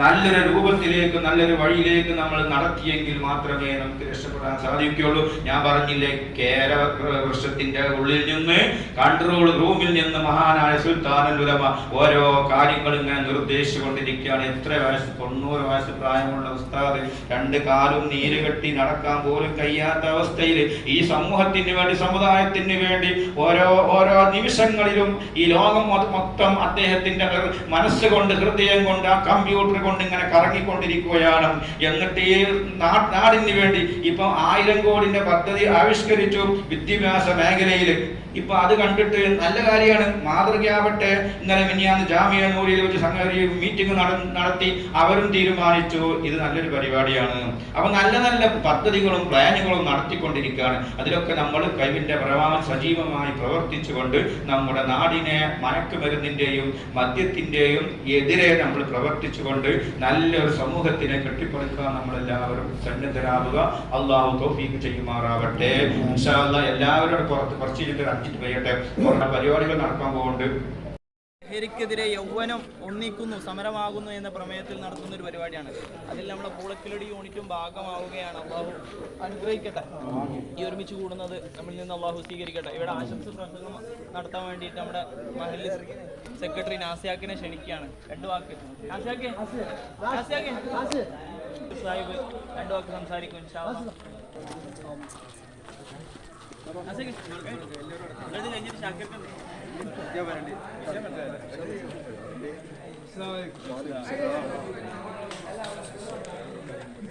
നല്ലൊരു രൂപത്തിലേക്ക് നല്ലൊരു വഴിയിലേക്ക് നമ്മൾ നടത്തിയെങ്കിൽ മാത്രമേ നമുക്ക് രക്ഷപ്പെടാൻ സാധിക്കുകയുള്ളൂ. ഞാൻ പറഞ്ഞില്ലേ കേര വൃക്ഷത്തിന്റെ ഉള്ളിൽ നിന്ന് കൺട്രോൾ റൂമിൽ നിന്ന് മഹാനായ സുൽത്താനൽ ഉലമ ഓരോ കാര്യങ്ങൾ ഇങ്ങനെ നിർദ്ദേശിച്ചുകൊണ്ടിരിക്കുകയാണ്. എത്ര വയസ്സ്? തൊണ്ണൂറ് വയസ്സ് പ്രായമുള്ള ഉസ്താദ് രണ്ട് കാലും നീര് കെട്ടി നടക്കാൻ പോലും കഴിയാത്ത അവസ്ഥയിൽ ഈ സമൂഹത്തിന് വേണ്ടി സമുദായത്തിന് വേണ്ടി ഓരോ ഓരോ നിമിഷങ്ങളിലും ഈ ലോകം മൊത്തം അദ്ദേഹത്തിന്റെ മനസ്സുകൊണ്ട് ഹൃദയം കൊണ്ട് ആ കമ്പ്യൂട്ടർ കൊണ്ട് ഇങ്ങനെ കറങ്ങിക്കൊണ്ടിരിക്കുകയാണ്. എന്നിട്ട് ഈ നാടിന് വേണ്ടി ഇപ്പം ആയിരം കോടിന്റെ പദ്ധതി ആവിഷ്കരിച്ചു വിദ്യാഭ്യാസ മേഖലയിൽ ഇപ്പൊ അത് കണ്ടിട്ട് നല്ല കാര്യമാണ്. മാതൃകയാവട്ടെ. ഇന്നലെ മിനിയാന്ന് ജാമ്യ നൂരിൽ വെച്ച് സംഗതി മീറ്റിംഗ് നടത്തി അവരും തീരുമാനിച്ചു. ഇത് നല്ലൊരു പരിപാടിയാണ്. അപ്പൊ നല്ല നല്ല പദ്ധതികളും പ്ലാനുകളും നടത്തിക്കൊണ്ടിരിക്കുകയാണ്. അതിലൊക്കെ നമ്മൾ കഴിവിന്റെ പരമാവധി സജീവമായി പ്രവർത്തിച്ചുകൊണ്ട് നമ്മുടെ നാടിനെ മയക്കുമരുന്നിന്റെയും മദ്യത്തിന്റെയും എതിരെ നമ്മൾ പ്രവർത്തിച്ചുകൊണ്ട് നല്ലൊരു സമൂഹത്തിനെ കെട്ടിപ്പടുക്കാൻ നമ്മളെല്ലാവരും സന്നദ്ധരാവുക അള്ളാഹു തോഫീക്ക് ചെയ്യുമാറാവട്ടെ. ഇൻഷാ അല്ലാ എല്ലാവരും പുറത്ത് കുറച്ച് കഴിഞ്ഞിട്ട് അഞ്ചിട്ട് പെയ്യട്ടെ പരിപാടികൾ നടക്കാൻ പോകുന്നുണ്ട് ലഹരിക്കെതിരെ യൗവനം ഒന്നിക്കുന്നു സമരമാകുന്നു എന്ന പ്രമേയത്തിൽ നടത്തുന്ന ഒരു പരിപാടിയാണ്. അതിൽ നമ്മുടെ പൂളക്കിലടി യൂണിറ്റും ഭാഗമാവുകയാണ്. അള്ളാഹു അനുഗ്രഹിക്കട്ടെ. ഈ ഒരുമിച്ച് കൂടുന്നത് നമ്മളിൽ നിന്ന് അള്ളാഹു സ്വീകരിക്കട്ടെ. ഇവിടെ ആശംസ പ്രസംഗം നടത്താൻ വേണ്ടിയിട്ട് നമ്മുടെ മഹല്ല് സെക്രട്ടറി നാസിയാക്കിനെ ക്ഷണിക്കുകയാണ്. രണ്ട് വാക്ക്. സാഹിബ് രണ്ട് വാക്ക് സംസാരിക്കും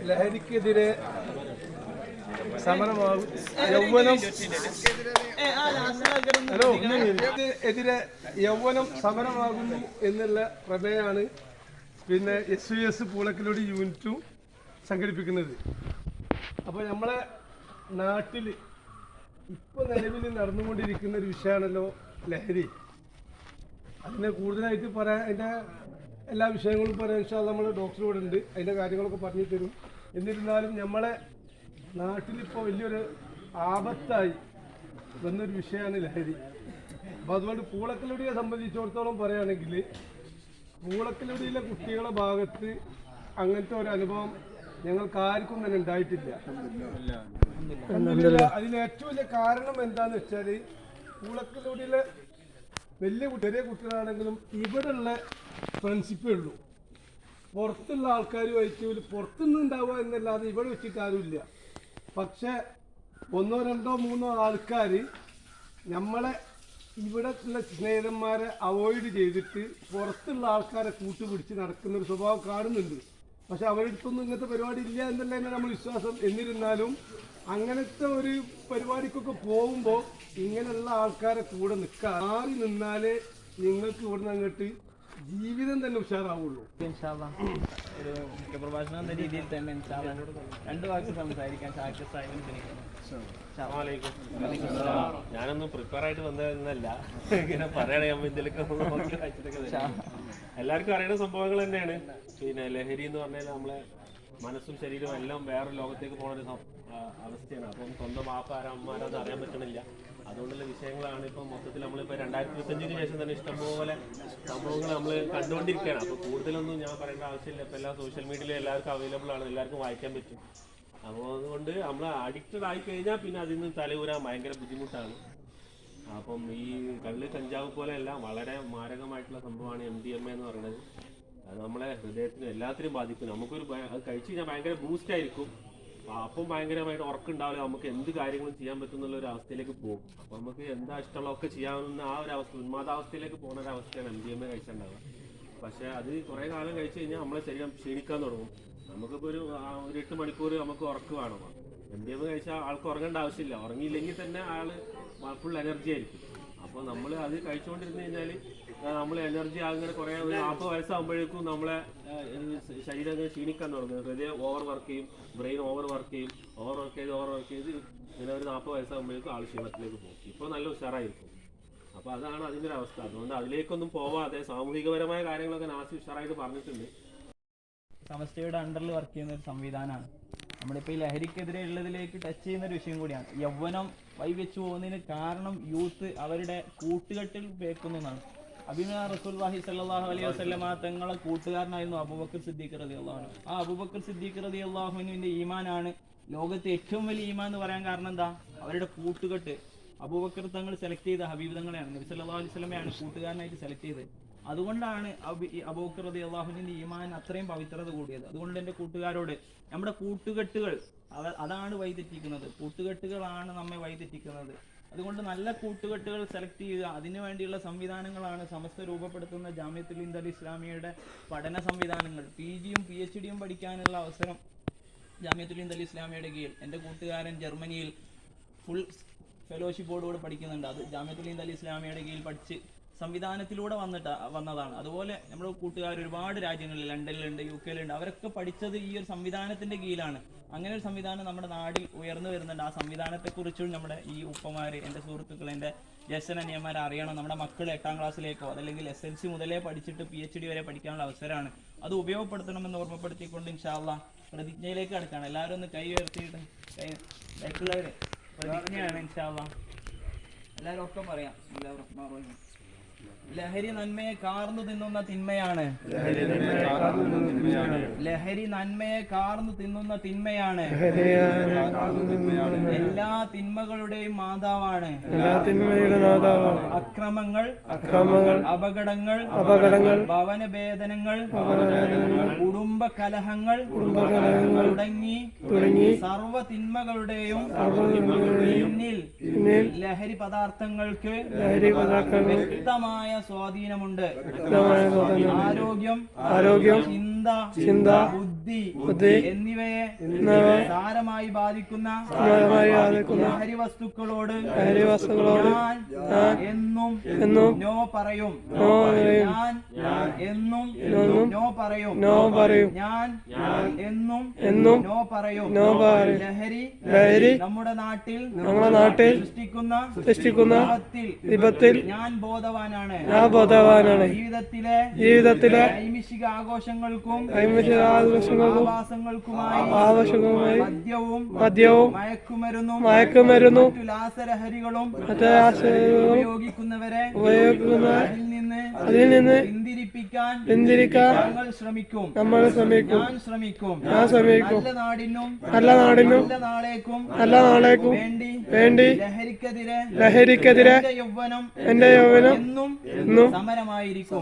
ലഹരിക്കെതിരെ സമരമാകും ഹലോ എതിരെ യൗവനം സമരമാകുന്നു എന്നുള്ള പ്രമേയമാണ് പിന്നെ എസ് യു എസ് പൂളക്കിലൂടെ യൂണിറ്റും സംഘടിപ്പിക്കുന്നത്. അപ്പോൾ നമ്മളെ നാട്ടിൽ ഇപ്പോൾ നിലവിൽ നടന്നുകൊണ്ടിരിക്കുന്ന ഒരു വിഷയമാണല്ലോ ലഹരി. അതിനെ കൂടുതലായിട്ട് പറയാൻ അതിന്റെ എല്ലാ വിഷയങ്ങളും പറയാൻ വെച്ചാൽ നമ്മൾ ഡോക്ടർ ഇവിടെ ഉണ്ട്. അതിന്റെ കാര്യങ്ങളൊക്കെ പറഞ്ഞു തരും. എന്നിരുന്നാലും നമ്മളെ നാട്ടിലിപ്പോൾ വലിയൊരു ആപത്തായി വന്നൊരു വിഷയമാണ് ലഹരി. അപ്പോൾ അതുകൊണ്ട് പൂളക്കലുടിയെ സംബന്ധിച്ചിടത്തോളം പറയുകയാണെങ്കിൽ പൂളക്കലുടിയിലെ കുട്ടികളുടെ ഭാഗത്ത് അങ്ങനത്തെ ഒരു അനുഭവം ഞങ്ങൾക്ക് ആർക്കും തന്നെ ഉണ്ടായിട്ടില്ല. അതിന് ഏറ്റവും വലിയ കാരണം എന്താന്ന് വെച്ചാൽ പൂളക്കലുടിയിലെ വലിയ ചെറിയ കുട്ടികളാണെങ്കിലും ഇവിടെയുള്ള ഫ്രണ്ട്ഷിപ്പേ ഉള്ളൂ. പുറത്തുള്ള ആൾക്കാരുമായിട്ട് പുറത്തുനിന്ന് ഉണ്ടാവുക എന്നല്ലാതെ ഇവിടെ വെച്ചിട്ട് ആരുമില്ല. പക്ഷെ ഒന്നോ രണ്ടോ മൂന്നോ ആൾക്കാർ നമ്മളെ ഇവിടെ ഉള്ള സ്നേഹിതന്മാരെ അവോയ്ഡ് ചെയ്തിട്ട് പുറത്തുള്ള ആൾക്കാരെ കൂട്ടുപിടിച്ച് നടക്കുന്ന ഒരു സ്വഭാവം കാണുന്നുണ്ട്. പക്ഷെ അവരുടെ അടുത്തൊന്നും ഇങ്ങനത്തെ പരിപാടി ഇല്ല എന്നല്ല നമ്മൾ വിശ്വാസം. എന്നിരുന്നാലും അങ്ങനത്തെ ഒരു പരിപാടിക്കൊക്കെ പോകുമ്പോൾ ഇങ്ങനെയുള്ള ആൾക്കാരെ കൂടെ നിൽക്കുക മാറി നിന്നാലേ നിങ്ങൾക്ക് ഇവിടുന്ന് അങ്ങോട്ട് ജീവിതം തന്നെ ഉഷാറാവുള്ളൂ. ഒരു മുഖ്യപ്രഭാഷണം എന്ന രീതിയിൽ തന്നെ രണ്ട് വാക്ക് സംസാരിക്കാൻ ഷാക്കിർ സാഹിബിന് ഞാനൊന്നും പ്രിപ്പയർ ആയിട്ട് വന്നതല്ല. ഇങ്ങനെ പറയണേ അമ്മ ഇതിലൊക്കെ എല്ലാവർക്കും അറിയുന്ന സംഭവങ്ങൾ തന്നെയാണ്. പിന്നെ ലഹരി എന്ന് പറഞ്ഞാൽ നമ്മളെ മനസ്സും ശരീരവും എല്ലാം വേറെ ലോകത്തേക്ക് പോകുന്ന ഒരു അവസ്ഥയാണ്. അപ്പം സ്വന്തം വാപ്പാരാ അമ്മാരാന്ന് അറിയാൻ പറ്റണില്ല. അതുകൊണ്ടുള്ള വിഷയങ്ങളാണ് ഇപ്പം മൊത്തത്തിൽ നമ്മളിപ്പോൾ രണ്ടായിരത്തി ഇരുപത്തഞ്ചിന് ശേഷം തന്നെ ഇഷ്ടംപോലെ സംഭവങ്ങൾ നമ്മൾ കണ്ടുകൊണ്ടിരിക്കുകയാണ്. അപ്പോൾ കൂടുതലൊന്നും ഞാൻ പറയേണ്ട ആവശ്യമില്ല. ഇപ്പൊ എല്ലാ സോഷ്യൽ മീഡിയയിൽ എല്ലാവർക്കും അവൈലബിൾ ആണ്. എല്ലാവർക്കും വായിക്കാൻ പറ്റും. അപ്പോൾ അതുകൊണ്ട് നമ്മൾ അഡിക്റ്റഡ് ആയി കഴിഞ്ഞാൽ പിന്നെ അതിൽ നിന്ന് തലയൂരാൻ ഭയങ്കര ബുദ്ധിമുട്ടാണ്. അപ്പം ഈ കള്ള് കഞ്ചാവ് പോലെയല്ല വളരെ മാരകമായിട്ടുള്ള സംഭവമാണ് എം ഡി എം എ എന്ന് പറയുന്നത്. അത് നമ്മളെ ഹൃദയത്തിന് എല്ലാത്തിനും ബാധിക്കും. നമുക്കൊരു അത് കഴിച്ചു കഴിഞ്ഞാൽ ഭയങ്കര ബൂസ്റ്റ് ആയിരിക്കും. അപ്പം ഭയങ്കരമായിട്ട് ഉറക്കുണ്ടാവില്ല. നമുക്ക് എന്ത് കാര്യങ്ങളും ചെയ്യാൻ പറ്റും എന്നുള്ള ഒരു അവസ്ഥയിലേക്ക് പോകും. അപ്പം നമുക്ക് എന്താ ഇഷ്ടമുള്ളതൊക്കെ ചെയ്യാവുന്ന ആ ഒരു അവസ്ഥ ഉന്മാദാവസ്ഥയിലേക്ക് പോകുന്ന ഒരു അവസ്ഥയാണ് എം ഡി എം എ കഴിച്ചിട്ടുണ്ടാവുക. പക്ഷേ അത് കുറേ കാലം കഴിച്ചു കഴിഞ്ഞാൽ നമ്മളെ ശരീരം ക്ഷീണിക്കാൻ തുടങ്ങും. നമുക്കിപ്പോൾ ഒരു ഒരു എട്ട് മണിക്കൂർ നമുക്ക് ഉറക്ക് വേണം. എം ഡി എം എ കഴിച്ചാൽ ആൾക്ക് ഉറങ്ങേണ്ട ആവശ്യമില്ല. ഉറങ്ങിയില്ലെങ്കിൽ തന്നെ ആൾ ഫുൾ എനർജി ആയിരിക്കും. അപ്പോൾ നമ്മൾ അത് കഴിച്ചുകൊണ്ടിരുന്ന് കഴിഞ്ഞാൽ നമ്മൾ എനർജി അങ്ങനെ കുറേ ഒരു നാൽപ്പത് വയസ്സാകുമ്പോഴേക്കും നമ്മളെ ശരീരം അങ്ങനെ ക്ഷീണിക്കാൻ തുടങ്ങും. ഹൃദയം ഓവർ വർക്ക് ചെയ്യും ബ്രെയിൻ ഓവർ വർക്ക് ചെയ്യും ഓവർ വർക്ക് ചെയ്ത് ഓവർ വർക്ക് ചെയ്ത് ഇങ്ങനെ ഒരു നാൽപ്പത് വയസ്സാകുമ്പോഴേക്കും ആൾ ക്ഷീണത്തിലേക്ക് പോകും. ഇപ്പോൾ നല്ല ഉഷാറായിരിക്കും. അപ്പോൾ അതാണ് അതിന്റെ ഒരു അവസ്ഥ. അതുകൊണ്ട് അതിലേക്കൊന്നും പോവാതെ സാമൂഹികപരമായ കാര്യങ്ങളൊക്കെ നാസി ഉഷാറായിട്ട് പറഞ്ഞിട്ടുണ്ട്. സമസ്തയുടെ അണ്ടറിൽ വർക്ക് ചെയ്യുന്ന ഒരു സംവിധാനമാണ് നമ്മളിപ്പോൾ ഈ ലഹരിക്കെതിരെ ഉള്ളതിലേക്ക് ടച്ച് ചെയ്യുന്ന ഒരു വിഷയം കൂടിയാണ്. യൗവനം വൈവെച്ചു പോകുന്നതിന് കാരണം യൂത്ത് അവരുടെ കൂട്ടുകെട്ടിൽ വേക്കുന്നതാണ്. അഭിമാ റസൂൽഹി സല്ലാഹു അലൈഹി വസല്ലമ തങ്ങളെ കൂട്ടുകാരനായിരുന്നു അബുബക്കർ സിദ്ദീഖ് റതി അള്ളാഹു ആ അബുബക്കർ സിദ്ദീഖ് റതി അള്ളാഹുവിന്റെ ഈമാനാണ് ലോകത്തെ ഏറ്റവും വലിയ ഈമാൻ എന്ന് പറയാൻ കാരണം എന്താ? അവരുടെ കൂട്ടുകെട്ട്. അബൂബക്കർ തങ്ങൾ സെലക്ട് ചെയ്ത ഹബീബ് തങ്ങളെയാണ്. നബി സല്ലാ അലൈഹി സ്വലമയാണ് കൂട്ടുകാരനായിട്ട് സെലക്ട് ചെയ്തത്. അതുകൊണ്ടാണ് അബൂക്കറതി അള്ളാഹുവിന്റെ ഈമാൻ അത്രയും പവിത്രത കൂടിയത്. അതുകൊണ്ട് എന്റെ കൂട്ടുകാരോട് നമ്മുടെ കൂട്ടുകെട്ടുകൾ അതാണ് വഴിതെറ്റിക്കുന്നത് കൂട്ടുകെട്ടുകളാണ് നമ്മെ വഴിതെറ്റിക്കുന്നത് അതുകൊണ്ട് നല്ല കൂട്ടുകെട്ടുകൾ സെലക്ട് ചെയ്യുക. അതിനു വേണ്ടിയുള്ള സംവിധാനങ്ങളാണ് സമസ്ത രൂപപ്പെടുത്തുന്ന ജാമ്യത്തുൽ ഇന്ദൽ ഇസ്ലാമിയുടെ പഠന സംവിധാനങ്ങൾ. പി ജിയും പി എച്ച് ഡിയും പഠിക്കാനുള്ള അവസരം ജാമ്യത്തുൽ ഇന്ദൽ ഇസ്ലാമിയുടെ കീഴിൽ. എന്റെ കൂട്ടുകാരൻ ജർമ്മനിയിൽ ഫുൾ ഫെലോഷിപ്പോടുകൂടെ പഠിക്കുന്നുണ്ട്. അത് ജാമ്യത്തുൽ ഇന്ദൽ ഇസ്ലാമിയുടെ കീഴിൽ പഠിച്ച് സംവിധാനത്തിലൂടെ വന്നിട്ട് വന്നതാണ്. അതുപോലെ നമ്മുടെ കൂട്ടുകാർ ഒരുപാട് രാജ്യങ്ങളിൽ ലണ്ടനിലുണ്ട് യു കെയിലുണ്ട് അവരൊക്കെ പഠിച്ചത് ഈ ഒരു സംവിധാനത്തിന്റെ കീഴിലാണ്. അങ്ങനെ ഒരു സംവിധാനം നമ്മുടെ നാട്ടിൽ ഉയർന്നു വരുന്നുണ്ട്. ആ സംവിധാനത്തെക്കുറിച്ചും നമ്മുടെ ഈ ഉപ്പമാര് എന്റെ സുഹൃത്തുക്കൾ എന്റെ ജ്യേഷ്ഠൻ അനിയന്മാർ അറിയണം. നമ്മുടെ മക്കൾ എട്ടാം ക്ലാസ്സിലേക്കോ അതല്ലെങ്കിൽ എസ് എൽ സി മുതലേ പഠിച്ചിട്ട് പി എച്ച് ഡി വരെ പഠിക്കാനുള്ള അവസരമാണ്. അത് ഉപയോഗപ്പെടുത്തണമെന്ന് ഓർമ്മപ്പെടുത്തിക്കൊണ്ട് ഇൻഷാല്ല പ്രതിജ്ഞയിലേക്ക് കടക്കാണ്. എല്ലാവരും ഒന്ന് കൈ ഉയർത്തിയിട്ട് കൈ പ്രതിജ്ഞയാണ് ഇൻഷാല്ല എല്ലാവരും ഒക്കെ പറയാം. എല്ലാവരും. ലഹരി നന്മയെ കാർന്നു തിന്നുന്ന തിന്മയാണ്. ലഹരി നന്മയെ കാർന്നു തിന്നുന്ന തിന്മയാണ്. എല്ലാ തിന്മകളുടെയും മാതാവാണ്. എല്ലാ തിന്മയുടെ മാതാവാണ്. അക്രമങ്ങൾ അക്രമങ്ങൾ അപകടങ്ങൾ അപകടങ്ങൾ ഭവനഭേദനങ്ങൾ കുടുംബ കലഹങ്ങൾ കുടുംബകലഹങ്ങൾ തുടങ്ങി തുടങ്ങി സർവ തിന്മകളുടെയും പിന്നിൽ ലഹരി പദാർത്ഥങ്ങൾക്ക് ലഹരി പദാർത്ഥങ്ങൾ വ്യക്തമായ വ്യക്തമായ സ്വാധീനമുണ്ട്. ആരോഗ്യം ആരോഗ്യം ചിന്ത ചിന്ത ബുദ്ധി ബുദ്ധി എന്നിവയെ എന്നിവ സാരമായി ബാധിക്കുന്ന ഹരി ലഹരി വസ്തുക്കളോട് ലഹരി വസ്തുക്കളോട് ഞാൻ എന്നും എന്നും നോ പറയും. നോ പറയും. ഞാൻ എന്നും നോ പറയും. നോ പറയും. ഞാൻ എന്നും എന്നും നോ പറയും. നോ പറയും. ലഹരി ലഹരി നമ്മുടെ നാട്ടിൽ നമ്മുടെ നാട്ടിൽ സൃഷ്ടിക്കുന്ന സൃഷ്ടിക്കുന്ന വിപത്തിൽ വിപത്തിൽ ഞാൻ ബോധവാനാണ്. ഞാൻ ബോധവാനാണ്. ജീവിതത്തിലെ ജീവിതത്തിലെ ഐമിഷിക ആഘോഷങ്ങൾക്കും ഐമിഷിക ആഘോഷങ്ങൾക്കും ആവാസങ്ങൾക്കുമായി മദ്യവും മദ്യവും മയക്കുമരുന്നും മയക്കുമരുന്നും മറ്റു ലാസലഹരികളും മറ്റു ആശയങ്ങളും ഉപയോഗിക്കുന്നവരെ ഉപയോഗിക്കുന്ന അതിൽ നിന്ന് അതിൽ നിന്ന് പിന്തിരിപ്പിക്കാൻ പിന്തിരിക്കാൻ ഞങ്ങൾ ശ്രമിക്കും. നമ്മൾ ശ്രമിക്കും. ഞാൻ ശ്രമിക്കും. ഞാൻ ശ്രമിക്കും. നല്ല നാടിനും നല്ല നാടിനും നല്ല നാളേക്കും നല്ല നാളേക്കും വേണ്ടി വേണ്ടി ലഹരിക്കെതിരെ ലഹരിക്കെതിരെ യൗവനം എന്റെ യൗവനം എന്നും എന്നും സമരമായിരിക്കും